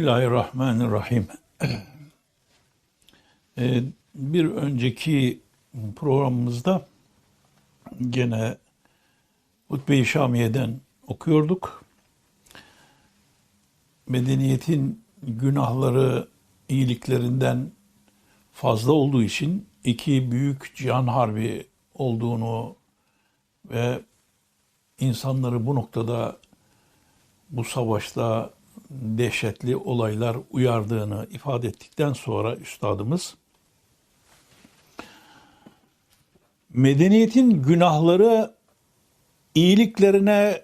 Bismillahirrahmanirrahim. Ee, bir önceki programımızda gene Hutbe-i Şamiye'den okuyorduk. Medeniyetin günahları iyiliklerinden fazla olduğu için iki büyük cihan harbi olduğunu ve insanları bu noktada bu savaşta dehşetli olaylar uyardığını ifade ettikten sonra üstadımız medeniyetin günahları iyiliklerine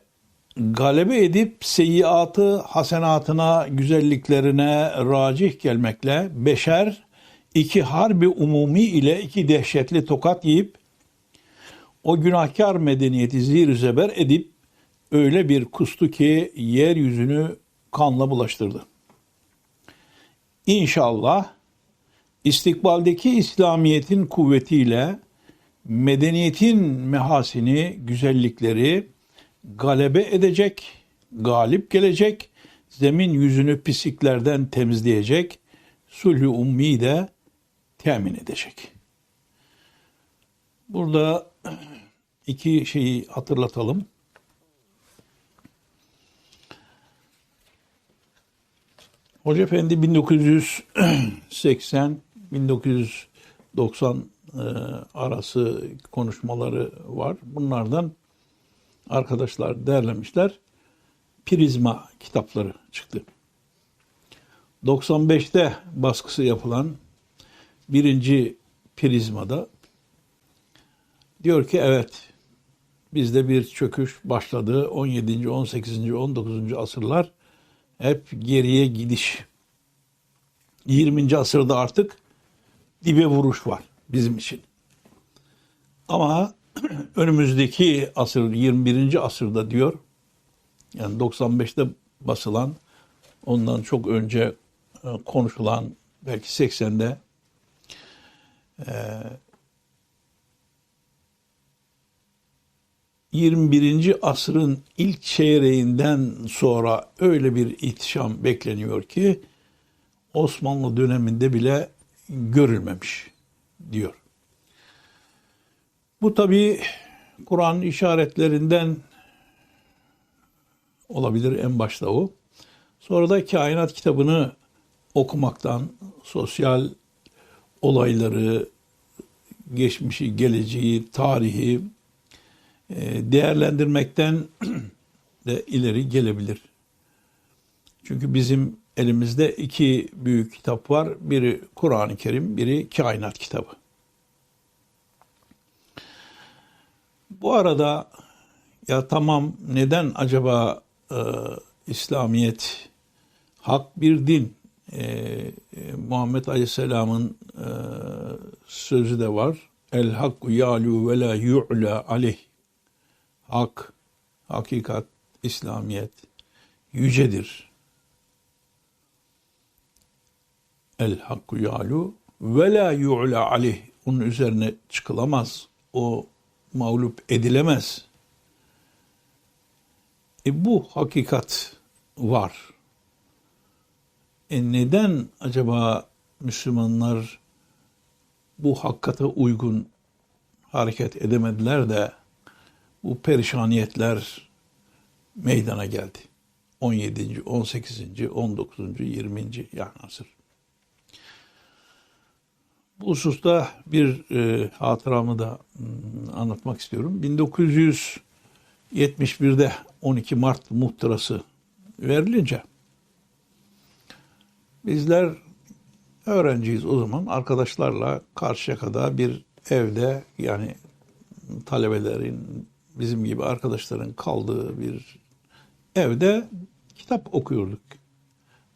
galebe edip seyyiatı hasenatına, güzelliklerine racih gelmekle beşer iki harbi umumi ile iki dehşetli tokat yiyip o günahkar medeniyeti zir zeber edip öyle bir kustu ki yeryüzünü kanla bulaştırdı. İnşallah istikbaldeki İslamiyet'in kuvvetiyle medeniyetin mehasini, güzellikleri galebe edecek, galip gelecek, zemin yüzünü pisliklerden temizleyecek, sulh-u ummi de temin edecek. Burada iki şeyi hatırlatalım. Hoca Efendi 1980 1990 e, arası konuşmaları var. Bunlardan arkadaşlar derlemişler. Prizma kitapları çıktı. 95'te baskısı yapılan birinci prizmada diyor ki evet bizde bir çöküş başladı. 17. 18. 19. asırlar hep geriye gidiş. 20. asırda artık dibe vuruş var bizim için. Ama önümüzdeki asır 21. asırda diyor yani 95'te basılan ondan çok önce e, konuşulan belki 80'de 21. asrın ilk çeyreğinden sonra öyle bir ihtişam bekleniyor ki Osmanlı döneminde bile görülmemiş diyor. Bu tabi Kur'an işaretlerinden olabilir en başta o. Sonra da kainat kitabını okumaktan, sosyal olayları, geçmişi, geleceği, tarihi değerlendirmekten de ileri gelebilir. Çünkü bizim elimizde iki büyük kitap var. Biri Kur'an-ı Kerim, biri kainat kitabı. Bu arada ya tamam neden acaba e, İslamiyet hak bir din e, e, Muhammed Aleyhisselam'ın e, sözü de var. El hakku yalu ve la yu'la aleyh. Hak, hakikat, İslamiyet yücedir. El hakku yalu ve la yu'la aleyh. Onun üzerine çıkılamaz. O mağlup edilemez. E bu hakikat var. E neden acaba Müslümanlar bu hakikate uygun hareket edemediler de bu perişaniyetler meydana geldi. 17. 18. 19. 20. yani asır. Bu hususta bir e, hatıramı da m, anlatmak istiyorum. 1971'de 12 Mart muhtırası verilince bizler öğrenciyiz o zaman arkadaşlarla karşıya kadar bir evde yani talebelerin bizim gibi arkadaşların kaldığı bir evde kitap okuyorduk.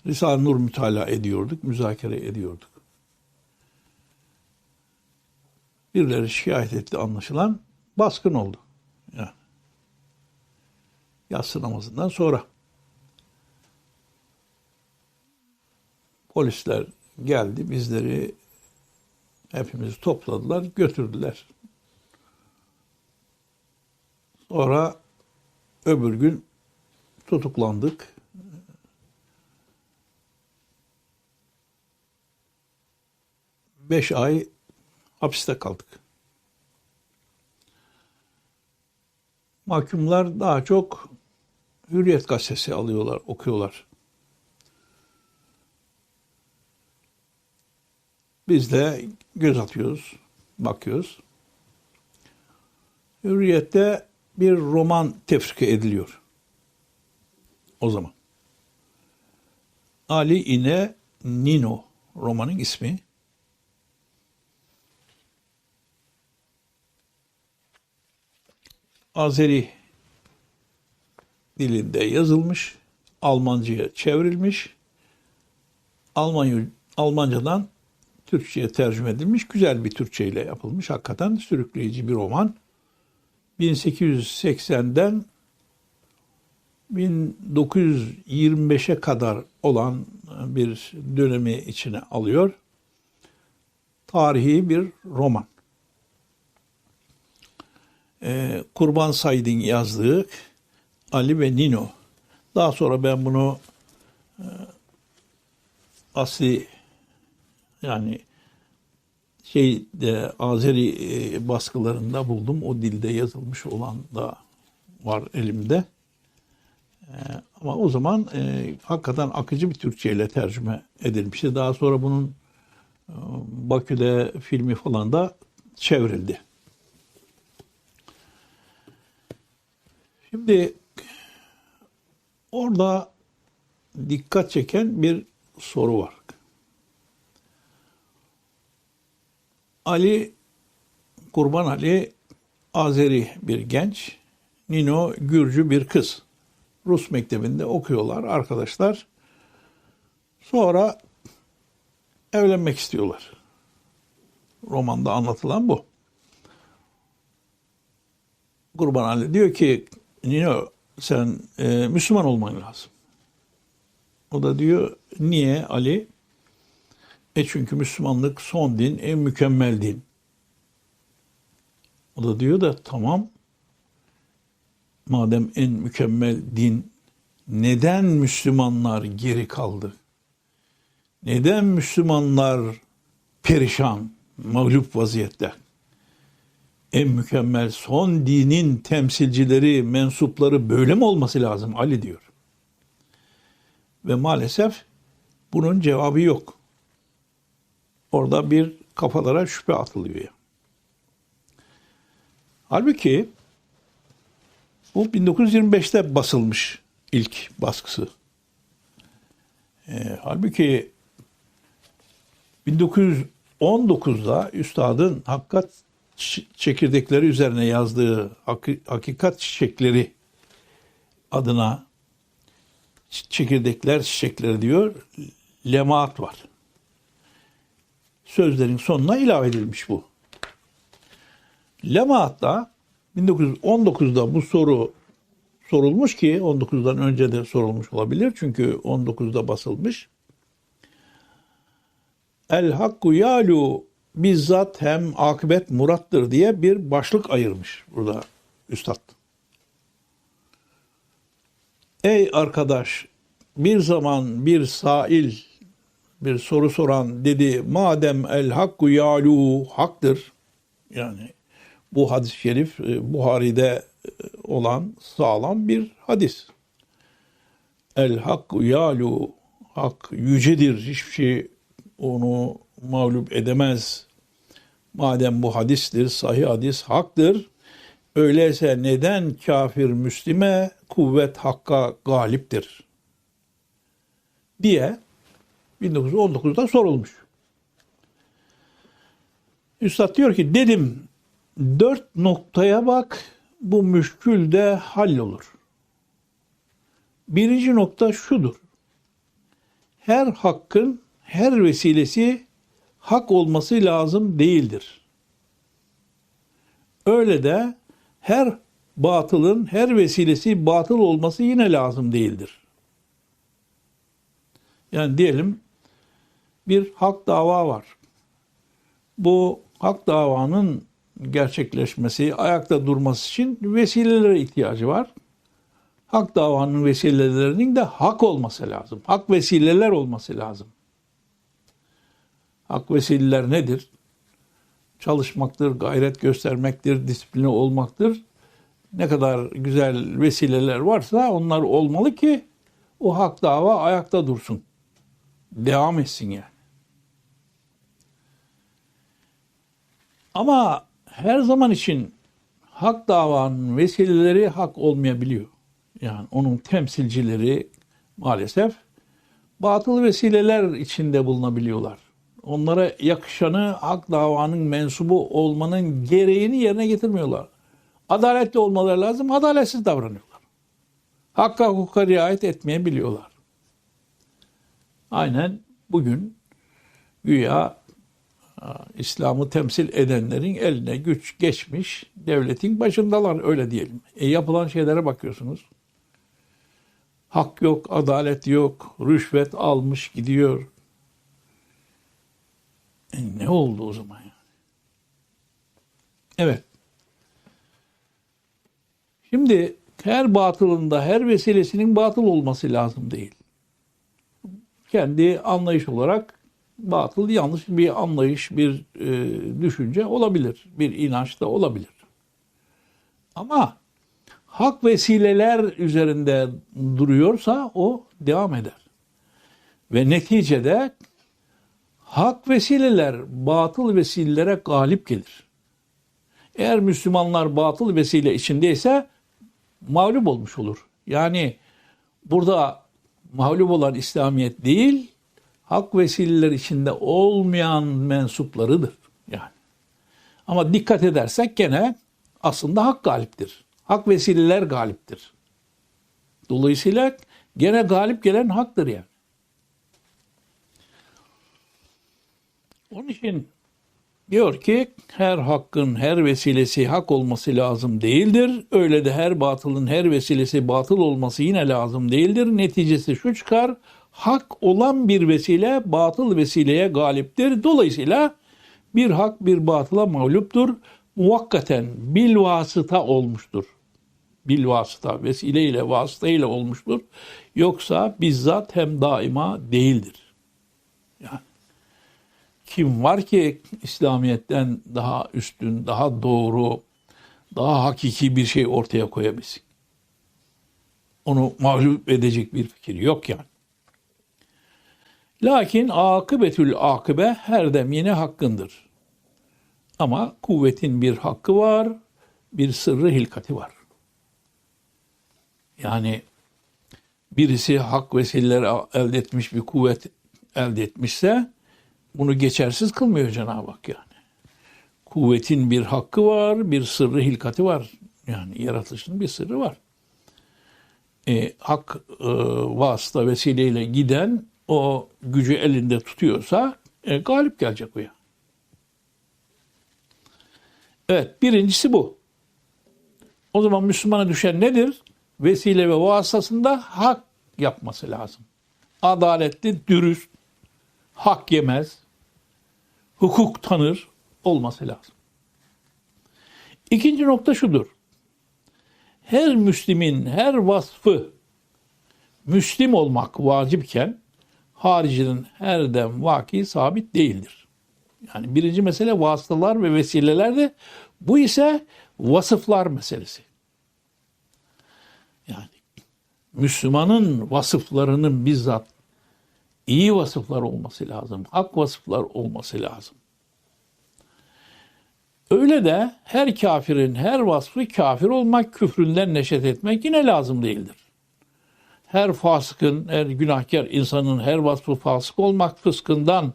Risale-i Nur mütalaa ediyorduk, müzakere ediyorduk. Birileri şikayet etti anlaşılan. Baskın oldu. Yani. Yatsı namazından sonra. Polisler geldi, bizleri hepimizi topladılar, götürdüler. Sonra öbür gün tutuklandık. Beş ay hapiste kaldık. Mahkumlar daha çok Hürriyet gazetesi alıyorlar, okuyorlar. Biz de göz atıyoruz, bakıyoruz. Hürriyette bir roman tefrika ediliyor. O zaman. Ali İne Nino romanın ismi. Azeri dilinde yazılmış, Almanca'ya çevrilmiş, Almanya, Almancadan Türkçe'ye tercüme edilmiş, güzel bir Türkçe ile yapılmış, hakikaten sürükleyici bir roman. 1880'den 1925'e kadar olan bir dönemi içine alıyor. Tarihi bir roman. Ee, Kurban Said'in yazdığı Ali ve Nino. Daha sonra ben bunu e, asli yani şey de Azeri e, baskılarında buldum. O dilde yazılmış olan da var elimde. E, ama o zaman e, hakikaten akıcı bir Türkçe ile tercüme edilmişti. Daha sonra bunun e, Bakü'de filmi falan da çevrildi. Şimdi orada dikkat çeken bir soru var. Ali Kurban Ali Azeri bir genç, Nino Gürcü bir kız. Rus mektebinde okuyorlar arkadaşlar. Sonra evlenmek istiyorlar. Romanda anlatılan bu. Kurban Ali diyor ki Nino sen e, Müslüman olman lazım. O da diyor niye Ali? E çünkü Müslümanlık son din, en mükemmel din. O da diyor da tamam madem en mükemmel din neden Müslümanlar geri kaldı? Neden Müslümanlar perişan, mağlup vaziyette? En mükemmel son dinin temsilcileri, mensupları böyle mi olması lazım Ali diyor. Ve maalesef bunun cevabı yok. Orada bir kafalara şüphe atılıyor. Halbuki bu 1925'te basılmış ilk baskısı. E, halbuki 1919'da üstadın hakikat çekirdekleri üzerine yazdığı hakikat çiçekleri adına çekirdekler çiçekleri diyor lemaat var sözlerin sonuna ilave edilmiş bu. Lemaat'ta 1919'da bu soru sorulmuş ki 19'dan önce de sorulmuş olabilir çünkü 19'da basılmış. El hakku yalu bizzat hem akıbet murattır diye bir başlık ayırmış burada üstad. Ey arkadaş bir zaman bir sail bir soru soran dedi madem el hakku yalu haktır yani bu hadis-i şerif e, Buhari'de e, olan sağlam bir hadis. El hakku yalu hak yücedir hiçbir şey onu mağlup edemez. Madem bu hadistir, sahih hadis haktır. Öyleyse neden kafir Müslime kuvvet hakka galiptir? diye 1919'da sorulmuş. Üstad diyor ki dedim dört noktaya bak bu müşkül de hallolur. Birinci nokta şudur. Her hakkın her vesilesi hak olması lazım değildir. Öyle de her batılın her vesilesi batıl olması yine lazım değildir. Yani diyelim bir hak dava var. Bu hak davanın gerçekleşmesi, ayakta durması için vesilelere ihtiyacı var. Hak davanın vesilelerinin de hak olması lazım. Hak vesileler olması lazım. Hak vesileler nedir? Çalışmaktır, gayret göstermektir, disipline olmaktır. Ne kadar güzel vesileler varsa onlar olmalı ki o hak dava ayakta dursun. Devam etsin yani. Ama her zaman için hak davanın vesileleri hak olmayabiliyor. Yani onun temsilcileri maalesef batıl vesileler içinde bulunabiliyorlar. Onlara yakışanı hak davanın mensubu olmanın gereğini yerine getirmiyorlar. Adaletli olmaları lazım, adaletsiz davranıyorlar. Hakka hukuka riayet etmeyebiliyorlar. Aynen bugün güya İslam'ı temsil edenlerin eline güç geçmiş devletin başındalar öyle diyelim. E yapılan şeylere bakıyorsunuz. Hak yok, adalet yok, rüşvet almış gidiyor. E ne oldu o zaman ya? Evet. Şimdi her batılında, her vesilesinin batıl olması lazım değil. Kendi anlayış olarak batıl yanlış bir anlayış, bir e, düşünce olabilir. Bir inanç da olabilir. Ama hak vesileler üzerinde duruyorsa o devam eder. Ve neticede hak vesileler batıl vesilelere galip gelir. Eğer Müslümanlar batıl vesile içindeyse mağlup olmuş olur. Yani burada mağlup olan İslamiyet değil, hak vesileler içinde olmayan mensuplarıdır. Yani. Ama dikkat edersek gene aslında hak galiptir. Hak vesileler galiptir. Dolayısıyla gene galip gelen haktır yani. Onun için diyor ki her hakkın her vesilesi hak olması lazım değildir. Öyle de her batılın her vesilesi batıl olması yine lazım değildir. Neticesi şu çıkar hak olan bir vesile batıl vesileye galiptir. Dolayısıyla bir hak bir batıla mağluptur. Muvakkaten bil vasıta olmuştur. Bil vasıta vesile ile vasıta ile olmuştur. Yoksa bizzat hem daima değildir. Kim var ki İslamiyet'ten daha üstün, daha doğru, daha hakiki bir şey ortaya koyabilsin? Onu mağlup edecek bir fikir yok yani. Lakin akıbetül akıbe her dem yine hakkındır. Ama kuvvetin bir hakkı var, bir sırrı hilkati var. Yani birisi hak vesileleri elde etmiş bir kuvvet elde etmişse bunu geçersiz kılmıyor Cenab-ı Hak yani. Kuvvetin bir hakkı var, bir sırrı hilkati var. Yani yaratılışın bir sırrı var. E, hak e, vasıta vesileyle giden o gücü elinde tutuyorsa e, galip gelecek o ya. Evet birincisi bu. O zaman Müslümana düşen nedir? Vesile ve vasıtasında hak yapması lazım. Adaletli, dürüst, hak yemez, hukuk tanır olması lazım. İkinci nokta şudur. Her Müslimin her vasfı Müslim olmak vacipken haricinin her dem vaki sabit değildir. Yani birinci mesele vasıtalar ve vesilelerdi. Bu ise vasıflar meselesi. Yani Müslümanın vasıflarının bizzat iyi vasıflar olması lazım. Hak vasıflar olması lazım. Öyle de her kafirin her vasfı kafir olmak, küfründen neşet etmek yine lazım değildir her fasıkın, her günahkar insanın her vasfı fasık olmak fıskından,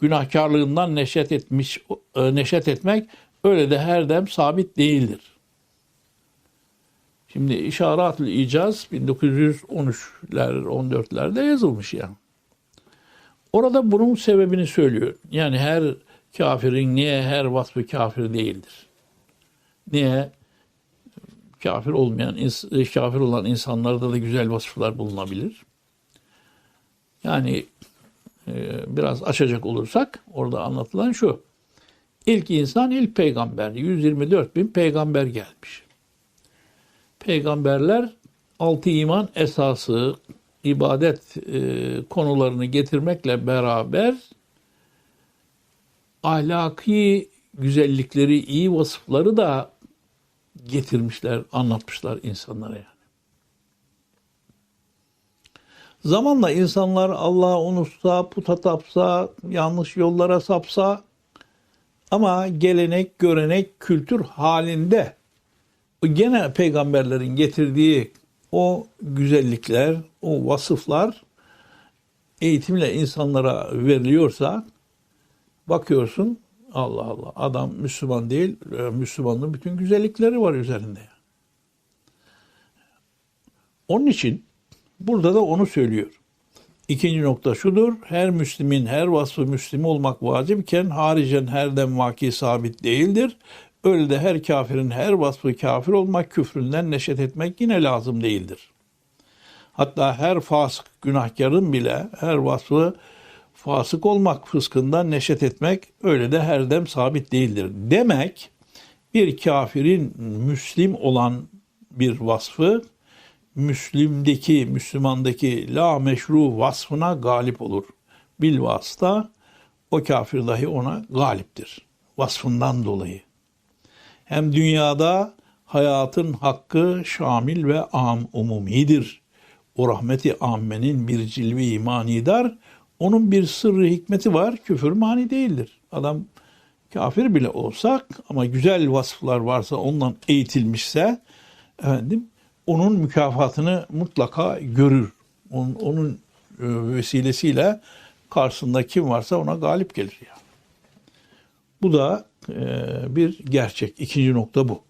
günahkarlığından neşet etmiş, e, neşet etmek öyle de her dem sabit değildir. Şimdi İşaratül İcaz 1913'ler, 14'lerde yazılmış yani. Orada bunun sebebini söylüyor. Yani her kafirin niye her vasfı kafir değildir? Niye kafir olmayan, e, kafir olan insanlarda da güzel vasıflar bulunabilir. Yani e, biraz açacak olursak orada anlatılan şu. İlk insan ilk peygamber. 124 bin peygamber gelmiş. Peygamberler altı iman esası, ibadet e, konularını getirmekle beraber ahlaki güzellikleri, iyi vasıfları da getirmişler, anlatmışlar insanlara yani. Zamanla insanlar Allah'ı unutsa, puta tapsa, yanlış yollara sapsa ama gelenek, görenek, kültür halinde gene peygamberlerin getirdiği o güzellikler, o vasıflar eğitimle insanlara veriliyorsa bakıyorsun Allah Allah adam Müslüman değil, e, Müslümanlığın bütün güzellikleri var üzerinde. Onun için burada da onu söylüyor. İkinci nokta şudur. Her Müslümin her vasfı Müslüm olmak vacipken haricen her dem vaki sabit değildir. Öyle de her kafirin her vasfı kafir olmak, küfründen neşet etmek yine lazım değildir. Hatta her fasık günahkarın bile her vasfı fasık olmak, fıskından neşet etmek öyle de her dem sabit değildir. Demek bir kafirin Müslim olan bir vasfı Müslim'deki, Müslümandaki la meşru vasfına galip olur. Bil vasıta o kafir dahi ona galiptir. Vasfından dolayı. Hem dünyada hayatın hakkı şamil ve am umumidir. O rahmeti ammenin bir cilvi manidar, onun bir sırrı hikmeti var, küfür mani değildir. Adam kafir bile olsak ama güzel vasıflar varsa ondan eğitilmişse efendim onun mükafatını mutlaka görür. Onun, onun e, vesilesiyle karşısında kim varsa ona galip gelir yani. Bu da bir gerçek. İkinci nokta bu.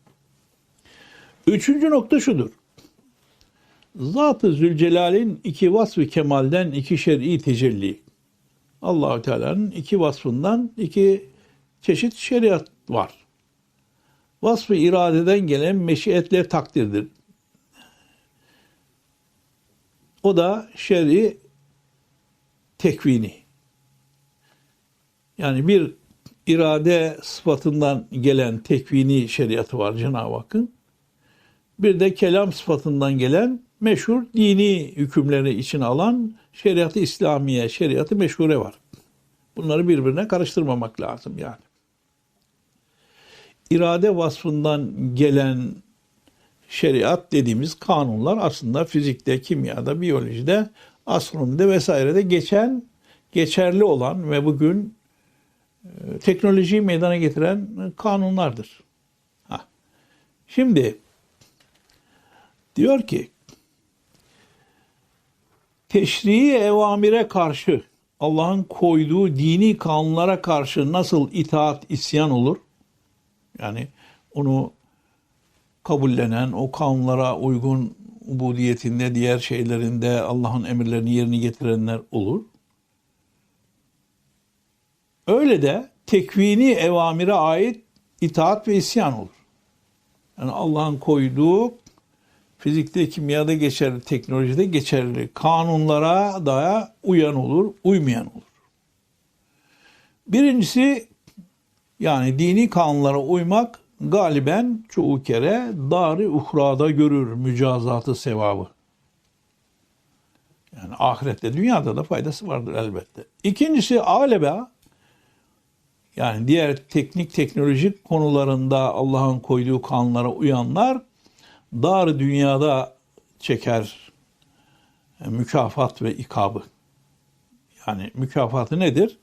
Üçüncü nokta şudur. Zat-ı Zülcelal'in iki vasfı kemalden iki şer'i tecelli. Allahü Teala'nın iki vasfından iki çeşit şeriat var. Vasfı iradeden gelen meşiyetle takdirdir. O da şer'i tekvini. Yani bir irade sıfatından gelen tekvini şeriatı var Cenab-ı Hakk'ın. Bir de kelam sıfatından gelen meşhur dini hükümleri için alan şeriatı İslamiye, şeriatı meşhure var. Bunları birbirine karıştırmamak lazım yani. İrade vasfından gelen şeriat dediğimiz kanunlar aslında fizikte, kimyada, biyolojide, astronomide vesairede geçen, geçerli olan ve bugün teknolojiyi meydana getiren kanunlardır. Ha. Şimdi diyor ki teşrii evamire karşı Allah'ın koyduğu dini kanunlara karşı nasıl itaat isyan olur? Yani onu kabullenen, o kanunlara uygun ubudiyetinde, diğer şeylerinde Allah'ın emirlerini yerine getirenler olur. Öyle de tekvini evamire ait itaat ve isyan olur. Yani Allah'ın koyduğu fizikte, kimyada geçerli, teknolojide geçerli kanunlara da uyan olur, uymayan olur. Birincisi yani dini kanunlara uymak galiben çoğu kere dari uhrada görür mücazatı sevabı. Yani ahirette, dünyada da faydası vardır elbette. İkincisi aleba yani diğer teknik teknolojik konularında Allah'ın koyduğu kanunlara uyanlar dar dünyada çeker mükafat ve ikabı. Yani mükafatı nedir?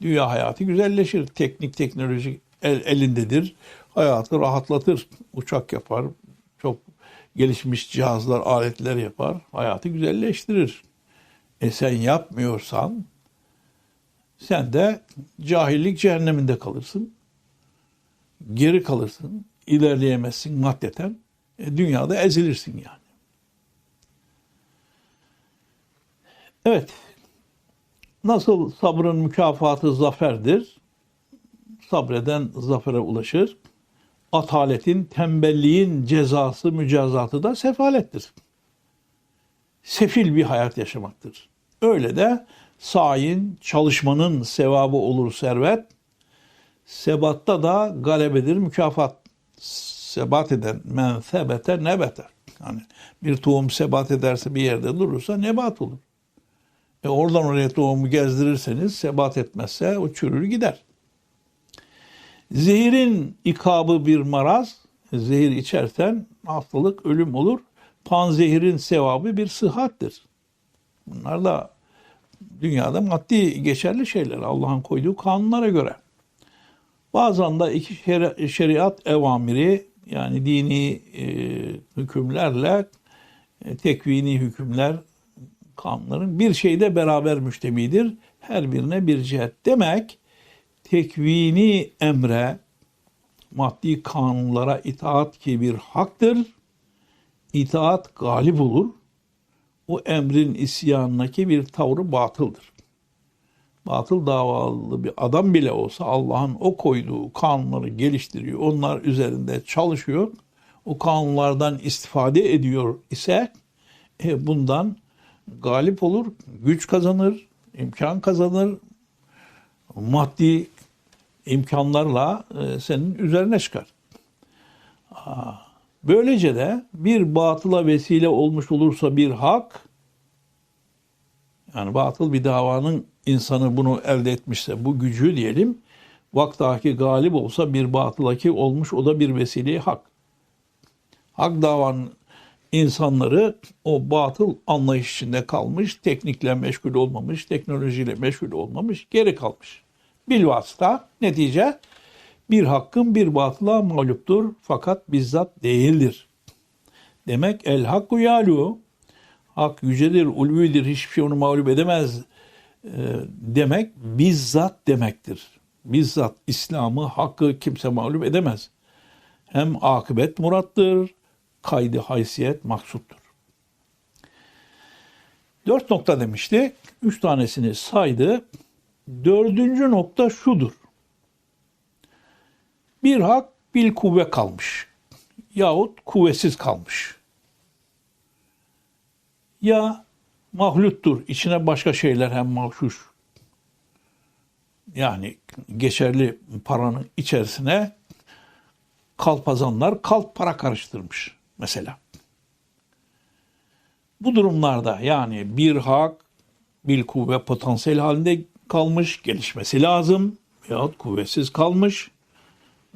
Dünya hayatı güzelleşir. Teknik teknoloji el, elindedir. Hayatı rahatlatır. Uçak yapar. Çok gelişmiş cihazlar, aletler yapar. Hayatı güzelleştirir. E sen yapmıyorsan sen de cahillik cehenneminde kalırsın. Geri kalırsın. ilerleyemezsin maddeten. E, dünyada ezilirsin yani. Evet. Nasıl sabrın mükafatı zaferdir? Sabreden zafere ulaşır. Ataletin, tembelliğin cezası, mücazatı da sefalettir. Sefil bir hayat yaşamaktır. Öyle de sayin, çalışmanın sevabı olur servet. Sebatta da galebedir mükafat. Sebat eden men sebete nebete. Yani bir tohum sebat ederse bir yerde durursa nebat olur. E oradan oraya tohumu gezdirirseniz sebat etmezse o çürür gider. Zehirin ikabı bir maraz. Zehir içersen hastalık, ölüm olur. Panzehirin sevabı bir sıhhattir. Bunlar da dünyada maddi geçerli şeyler Allah'ın koyduğu kanunlara göre. Bazen de iki şeri- şeriat evamiri yani dini e, hükümlerle e, tekvini hükümler kanunların bir şeyde beraber müştemidir. Her birine bir cihet. Demek tekvini emre maddi kanunlara itaat ki bir haktır. İtaat galip olur. O emrin isyanındaki bir tavrı batıldır. Batıl davalı bir adam bile olsa Allah'ın o koyduğu kanunları geliştiriyor. Onlar üzerinde çalışıyor. O kanunlardan istifade ediyor ise e, bundan galip olur, güç kazanır, imkan kazanır, maddi imkanlarla e, senin üzerine çıkar. Aa, Böylece de bir batıla vesile olmuş olursa bir hak, yani batıl bir davanın insanı bunu elde etmişse bu gücü diyelim, vaktaki galip olsa bir batılaki olmuş o da bir vesile hak. Hak davanın insanları o batıl anlayış içinde kalmış, teknikle meşgul olmamış, teknolojiyle meşgul olmamış, geri kalmış. Bilvasıta netice bir hakkın bir batıla mağluptur fakat bizzat değildir. Demek el hakku yalu hak yücedir, ulvidir, hiçbir şey onu mağlup edemez e, demek bizzat demektir. Bizzat İslam'ı, hakkı kimse mağlup edemez. Hem akıbet murattır, kaydı haysiyet maksuttur. Dört nokta demişti. Üç tanesini saydı. Dördüncü nokta şudur. Bir hak bil kuvve kalmış. Yahut kuvvetsiz kalmış. Ya mahluttur. içine başka şeyler hem mahşuş. Yani geçerli paranın içerisine kalpazanlar kalp para karıştırmış mesela. Bu durumlarda yani bir hak bil kuvve potansiyel halinde kalmış, gelişmesi lazım veyahut kuvvetsiz kalmış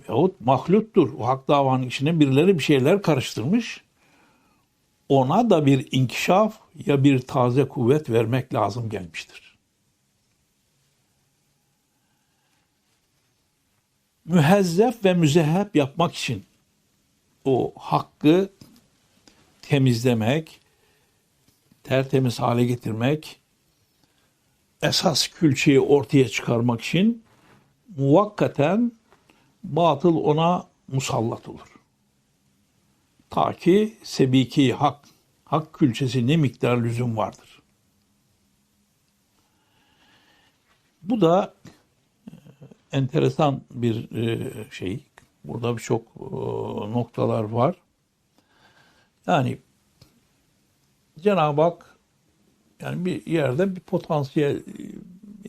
veyahut mahluttur. O hak davanın içine birileri bir şeyler karıştırmış. Ona da bir inkişaf ya bir taze kuvvet vermek lazım gelmiştir. Mühezzef ve müzehep yapmak için o hakkı temizlemek, tertemiz hale getirmek, esas külçeyi ortaya çıkarmak için muvakkaten batıl ona musallat olur. Ta ki sebiki hak, hak külçesi ne miktar lüzum vardır. Bu da e, enteresan bir e, şey. Burada birçok e, noktalar var. Yani Cenab-ı Hak yani bir yerde bir potansiyel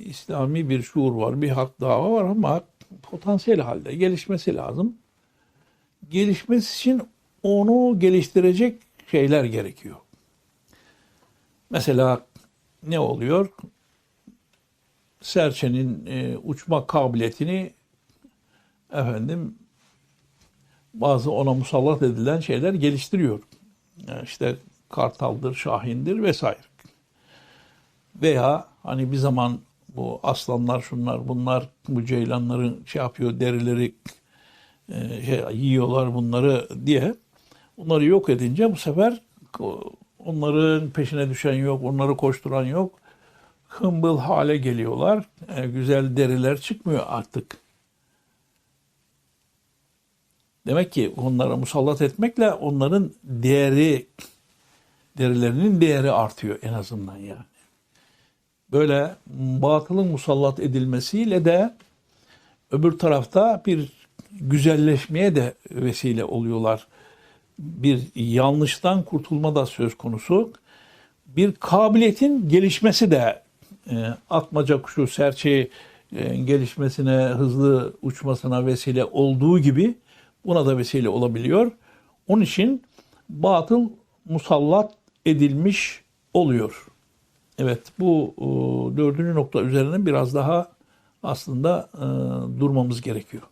İslami bir şuur var, bir hak dava var ama potansiyel halde gelişmesi lazım. Gelişmesi için onu geliştirecek şeyler gerekiyor. Mesela ne oluyor? Serçenin e, uçma kabiliyetini efendim bazı ona musallat edilen şeyler geliştiriyor. Yani işte kartaldır, şahindir vesaire. Veya hani bir zaman bu aslanlar şunlar bunlar bu ceylanların şey yapıyor derileri şey, yiyorlar bunları diye onları yok edince bu sefer onların peşine düşen yok, onları koşturan yok. Hımbıl hale geliyorlar. E, güzel deriler çıkmıyor artık. Demek ki onlara musallat etmekle onların değeri, derilerinin değeri artıyor en azından yani. Böyle batılın musallat edilmesiyle de öbür tarafta bir güzelleşmeye de vesile oluyorlar. Bir yanlıştan kurtulma da söz konusu. Bir kabiliyetin gelişmesi de e, atmaca kuşu serçeği e, gelişmesine, hızlı uçmasına vesile olduğu gibi buna da vesile olabiliyor. Onun için batıl musallat edilmiş oluyor. Evet bu e, dördüncü nokta üzerine biraz daha aslında e, durmamız gerekiyor.